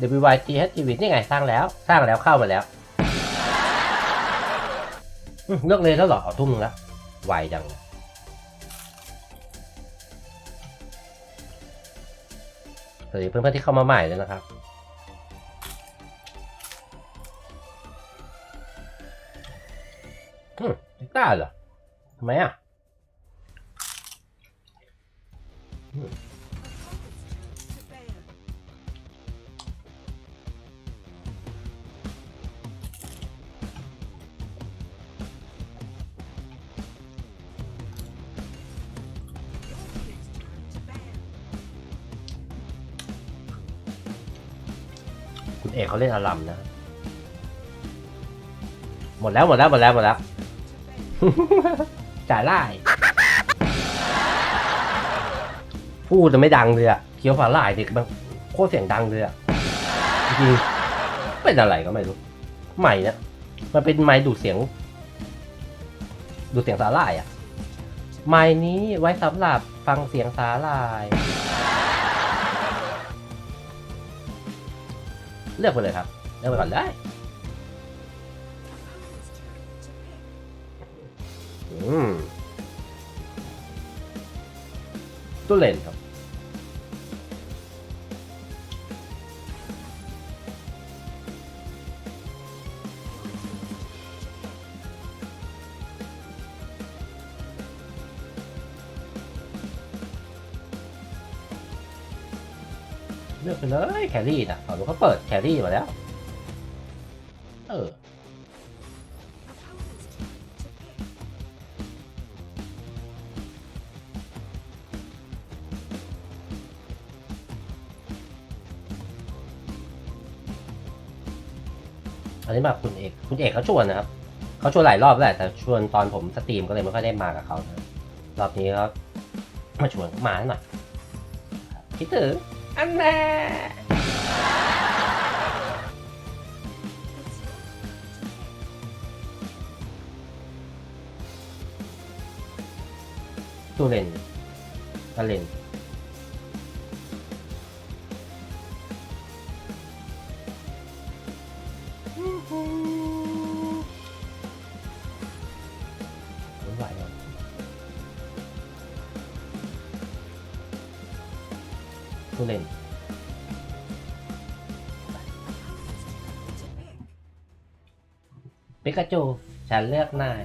WYTH ชีวิตนี่ไงสร้างแล้วสร้างแล้วเข้ามาแล้วเลือกเลยแล้วหรอเอาทุ่มแล้วไวจังเลยสวัสดีเพื่อนๆที่เข้ามาใหม่เลยนะครับอืมไม่กล้าเหรอทำไมอะ อืมคุณเอกเขาเล่นอารัมนะ หมดแล้วหมดแล้วหมดแล้วหมดแล้ว จ่ายไล่พูดจะไม่ดังเลยอะเคี้ยวฝาลายเด็กมันโคตรเสียงดังเลยอะจริงเป็นอะไรก็ไม่รู้ใหม่เนี่ยมันเป็นไม้ดูดเสียง ดูดเสียงสาลายอะไม้นี้ไว้สำหรับฟังเสียงสาลาย เลือกไปเลยครับ เลือกไปก่อนได้อืมตัวเล่นครับ ลือกไปเลยแครี่นะฝั่งนู้นเขาเปิดแครี่มาแล้ว เอออันนี้มาคุณเอก คุณเอกเขาชวนนะครับ เขาชวนหลายรอบแล้วแหละ แต่ชวนตอนผมสตรีมก็เลยไม่ค่อยได้มากับเขานะ รอบนี้เขามาชวนมาหน่อยคิดถึง อันแน่ตูเลนตาเลน ผู้เล่น ปิกาจู ฉันเลือกนาย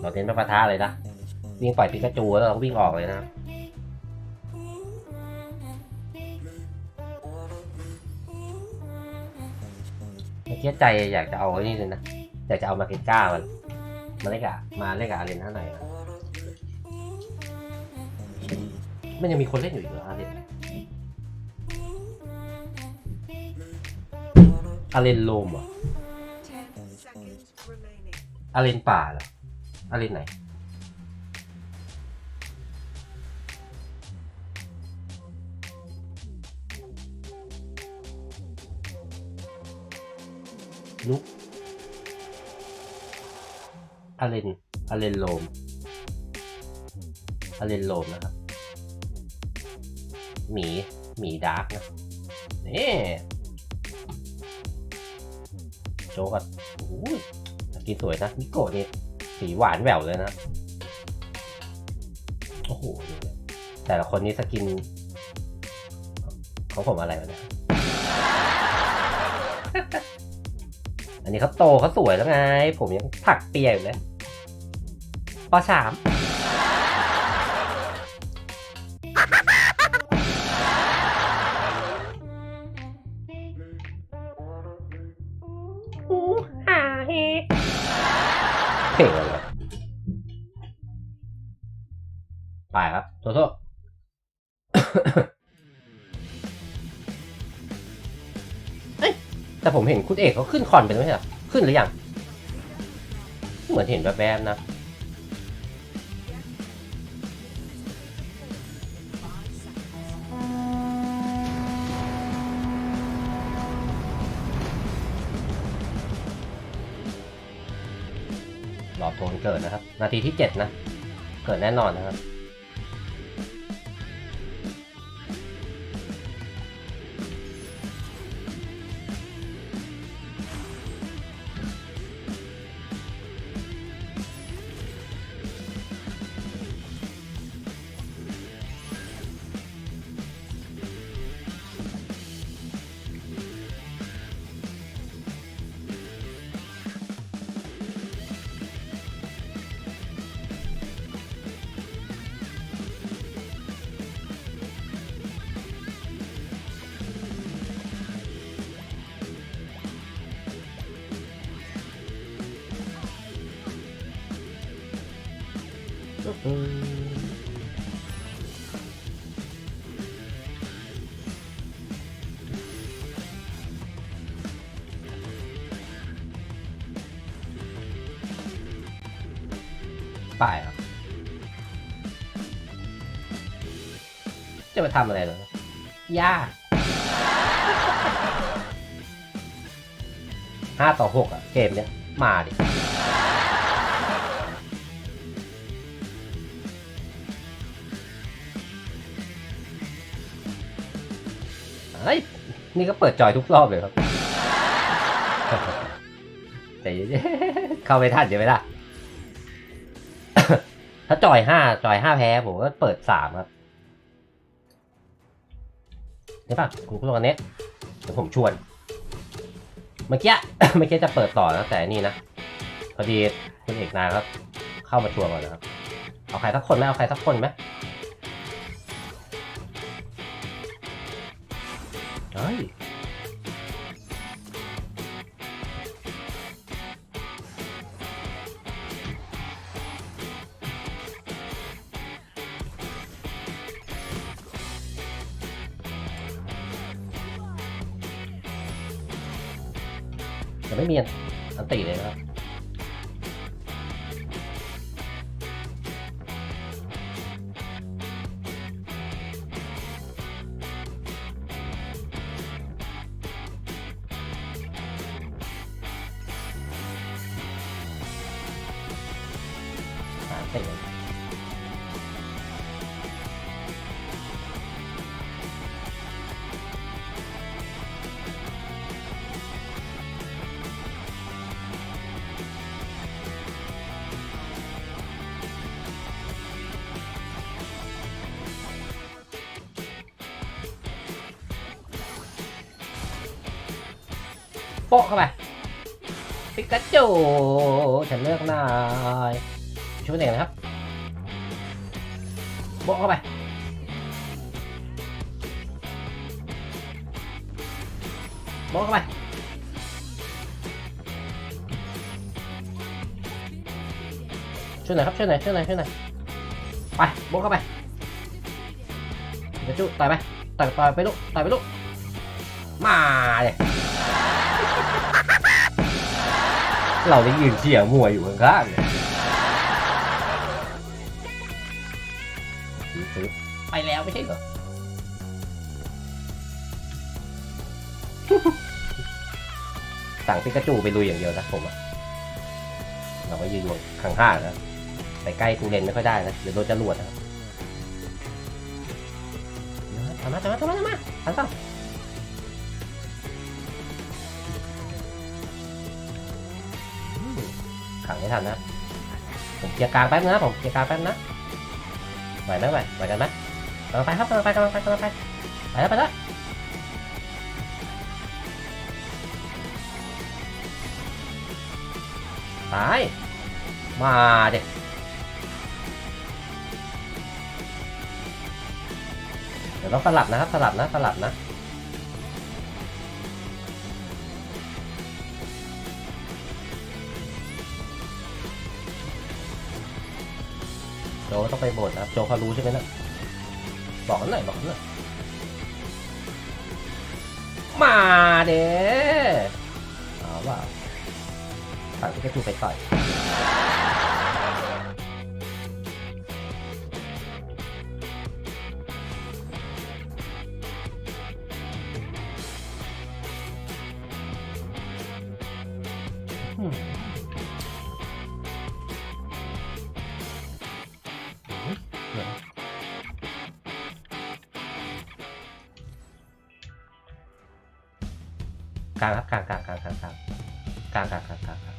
เราเน้นไปปะทะเลยนะ วิ่งปล่อยปิกาจูแล้วเราก็วิ่งออกเลยนะเมื่อกี้ใจอยากจะเอาไอ้นี่เลยนะ อยากจะเอามาเกก้ามัน มาเล่นกับมาเล่นกับอาเรนท่าไหนนะ มันยังมีคนเล่นอยู่อีกเหรออาเรนอาเรนโลมเหรออาเรนป่าเหรออาเรนไหนลุกอาเลนอาเลนโลมอาเลนโลมนะครับ หมีหมีดาร์กนะนี่โจกับโอ้สกินสวยนะนิโกะนี่สีหวานแหววเลยนะ โอ้โหแต่ละคนนี้สกินของผมอะไรวะเนี่ย อันนี้เขาโตเขาสวยแล้วไง ผมยังผักเปียอยู่เลยปสาม โทษโทษเอ้ยแต่ผมเห็นคุณเอกเขาขึ้นคอนไปแล้วไม่ใช่เหรอขึ้นหรือยัง เหมือนเห็นแบบแบบๆนะ รอโทนเกิดนะครับ นาทีที่เจ็ดนะ เกิดแน่นอนนะครับ ป่ายครับ จะมาทำอะไรเหรอยากห้าต่อหกอะเกมเนี้ย มาดิเฮ้ยนี่ก็เปิดจอยทุกรอบเลยครับ แต่เย็นๆเข้าไม่ทันใช่ไหมล่ะ ถ้าจอยห้าจอยห้าแพ้ผมก็เปิดสามครับเห็นปะคุณผู้ชมอันนี้เดี๋ยวผมชวน เมื่อกี้ เมื่อกี้จะเปิดต่อนะแต่นี่นะ พอดีคุณเอกนาครับ เข้ามาชวนก่อนนะครับ เอาใครสักคนไหมเอาใครสักคนไหมเฮ้ย แต่ไม่มีอันติเลยนะครับสามติ โปะเข้าไปปิกาจูฉันเลือกนายช่วยเด็กนะครับโบะเข้าไปโบะเข้าไปช่วยหน่อยครับช่วยหน่อยช่วยหน่อยช่วยหน่อยไปโบะเข้าไปปิกาจูต่อยไปต่อยต่อยไปลูกต่อยไปลูกมาเลย เราได้ยืนเชียร์มวยอยู่ข้างๆเนี่ยซื้อไปแล้วไม่ใช่เหรอสั่งปิกาจูไปลุยอย่างเดียวนะผมอะเราก็ยืนอยู่ข้างๆนะไปใกล้กูเลนไม่ค่อยได้นะเดี๋ยวโดนจรวดนะครับทำมาทำมาทำมาทำมาทำต่อ ทันนะ ผมเคลียร์กลางแป๊บนะผมเคลียร์กลางแป๊บนะไหวไหมไหวไหวกันไหมกำลังไปครับกำลังไปกำลังไปกำลังไปไปแล้วไปแล้วตาย มาเด็กเดี๋ยวต้องสลับนะครับสลับนะสลับนะ โจต้องไปโบสถ์นะครับโจเขารู้ใช่ไหมนะบอกหน่อยบอกหน่อยมาเด้เอาว่าสั่งที่กระจูไปต่อย กลางครับกลางกลางกลางกลางกลางกลางกลางกลางกลางกลาง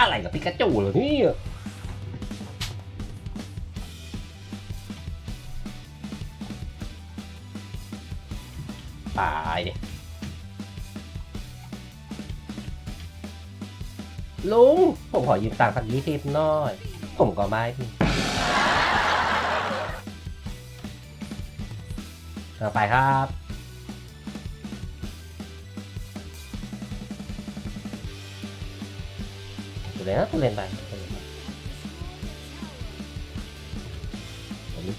อะไรกับปิกาจูเหรอเนี่ย ตายดิ ลุง ผมขอยืมตังค์สักยี่สิบหน่อย ผมก็ไม่พี่ต่อไปครับ ตัวเล่นนะตัวเล่นไปผมมี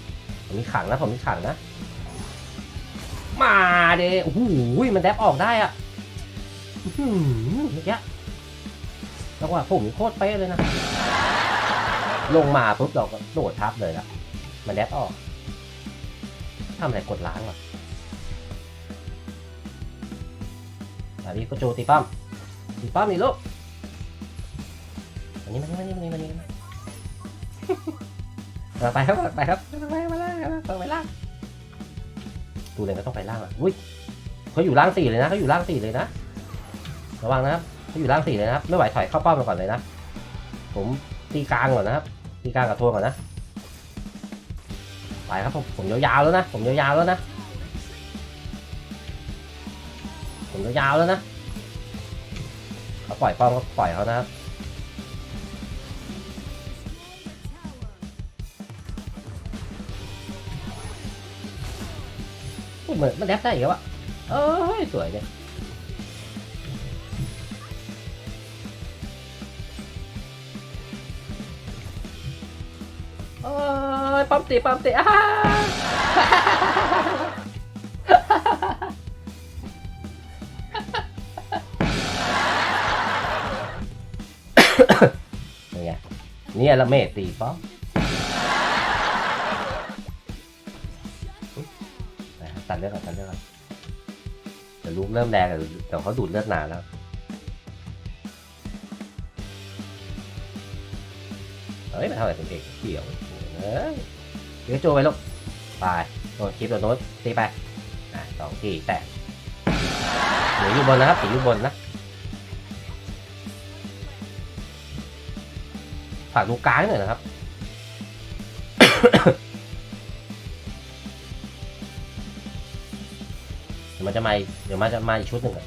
ผมมีขังนะ ผมมีขังนะ มาเด้โอ้โหมันแดบออกได้อะอื้อหือเมื่อกี้ แล้วว่าผมโคตรเป๊ะเลยนะ ลงมาปุ๊บเราก็โดดทับเลยละมันแดบออกทำอะไรกดล้างวะอันนี้ก็โจตีป้อมตีป้อมนี่ลูกอันนี้มันนี่มันนี่มันนี่มันนี่เราไปครับเราไปครับไปมาล่างไปล่างดูเลยก็ต้องไปล่างอะอุ้ยเขาอยู่ล่างสี่เลยนะเขาอยู่ล่างสี่เลยนะระวังนะครับเขา อยู่ล่างสี่เลยนะครับ ไม่ไหวถอยเข้าป้อมมาก่อนเลยนะ ผมตีกลางก่อนนะครับ ตีกลางกับทัวร์ก่อนนะ ไปครับผมผมยาวๆแล้วนะ ผมยาวๆแล้วนะ ผมยาวๆแล้วนะเขาปล่อยป้อมก็ปล่อยเขานะครับเหมือนมันแดบได้อีกแล้วอะเอ้ยสวยเนี่ย โอ้ยปั๊มตีปั๊มตีอ้าเป็นไงเนี่ยละเมดตีป้อมนะครับตัดเลือดก่อนตัดเลือดก่อนเดี๋ยวลูกเริ่มแดงเดี๋ยวเขาดูดเลือดหนาแล้วเฮ้ยมันเท่าไรเป็นเอกเขียว เอ้ยเดี๋ยวโจไปลูกไปโดนคลิปโดนโน้ตตีไปอะสองทีแตะหนีอยู่บนนะครับหนีอยู่บนนะฝากดูกลางหน่อยนะครับเดี๋ยวมันจะมาเดี๋ยวมันจะมาอีกชุดหนึ่งอะ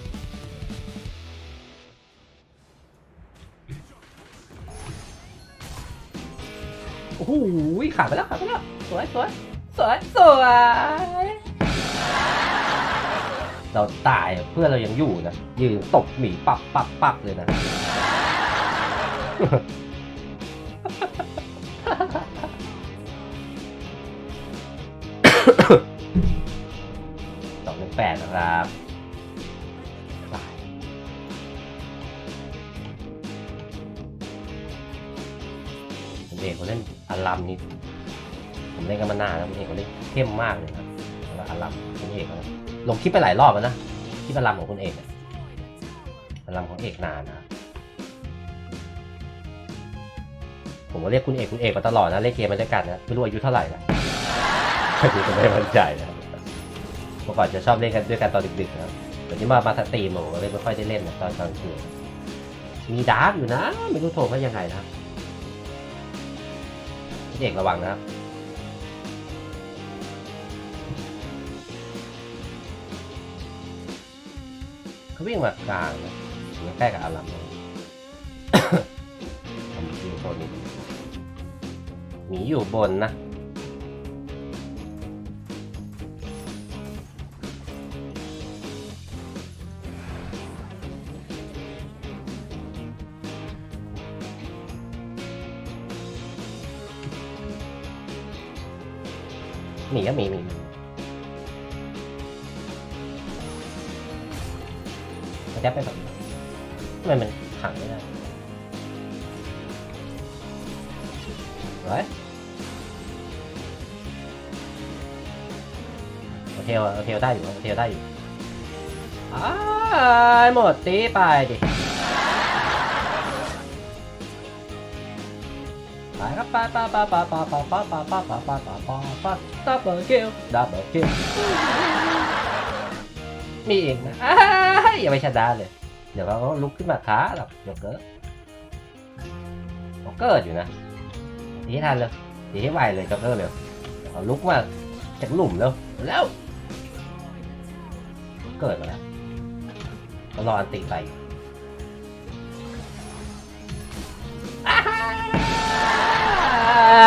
หขาดไปแล้วขาดไปแล้วสวยสวยสวยสวยเราตายเพื่อเรายังอยู่นะยืนตบหมีปับปับปับเลยนะ สองหนึ่งแปดนะครับ นี่ผมเล่นกันมานานแล้วผมเอกเขาเล่นเข้มมากเลยครับแล้วอารัมคุณเอกเขาลงคลิปไปหลายรอบแล้วนะคลิปอารัมของคุณเอกอารัมของเอกนานนะผมก็เรียกคุณเอกคุณเอกมาตลอดนะเล่นเกมมาด้วยกันนะไม่รู้อายุเท่าไหร่นะอายุก็ไม่มั่นใจนะเมื่อก่อนจะชอบเล่นกันด้วยกันตอนดึกๆนะครับเดี๋ยวนี้มามาสตรีมผมก็เลยไม่ค่อยได้เล่นนะตอนกลางคืนมีดาร์กอยู่นะ ไม่รู้โทรเขายังไงนะ เอกระวังนะครับเขาวิ่งมากลางนะอยู่ใกล้กับอารัมเลยทำคิวโซนนี้หมีอยู่บนนะ ก็มีมีมันจะไปแบบทำไมมันขังไม่ได้ไว้ยโอเทลอะโอเทลได้อยู่โอเทลได้อยู่อ้าหมดตีไปดิ ปครับไปไปไปไปไปไปไปไปไปไปไปไปไปดับเบิลคิลดับเบิลคิลมีเองนะอย่าไปชนะเลย เดี๋ยวเขาลุกขึ้นมาท้าหรอกเดี๋ยวเกิดเขาเกิดอยู่นะตีให้ทันเลยตีให้ไวเลยจ็อกเกอร์เร็วเขาลุกมาจากหลุมเร็วแล้ว เกิดมาแล้วก็รออันติไป ปิ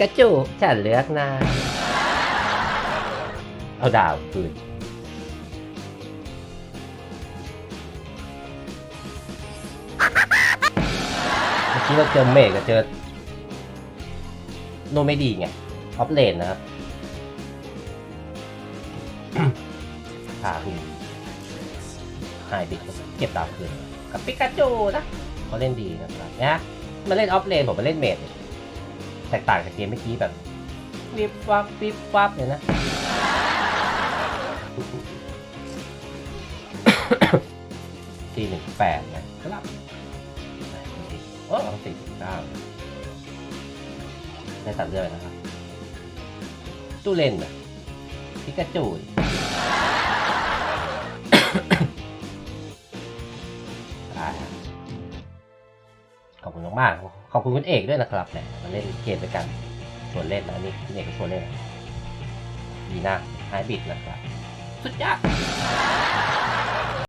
กาจูฉันเลือกนะเอาดาวคืนเมื่อกี้เราเจอเมฆกับเจอโนไม่ดีไงออฟเลนนะครับ หาหืนหายบิดเก็บดาวคืนกับปิกาจูนะเขาเล่นดีนะครับนะมาเล่นออฟเลนผมมาเล่นเมดเนี่ยแตกต่างจากเกมเมื่อกี้แบบวิบวับวิบวับเลยนะสี่หนึ่งแปดนะครับโอ้สี่สิบเก้าได้ตัดเลือดนะครับตู้เล่นนะพิกาจู มาก ขอบคุณคุณเอกด้วยนะครับเนี่ยมาเล่นเกมด้วยกันชวนเล่นนะนี่คุณเอกก็ชวนเล่นดีนะไฮบิดนะครับ สุดยอด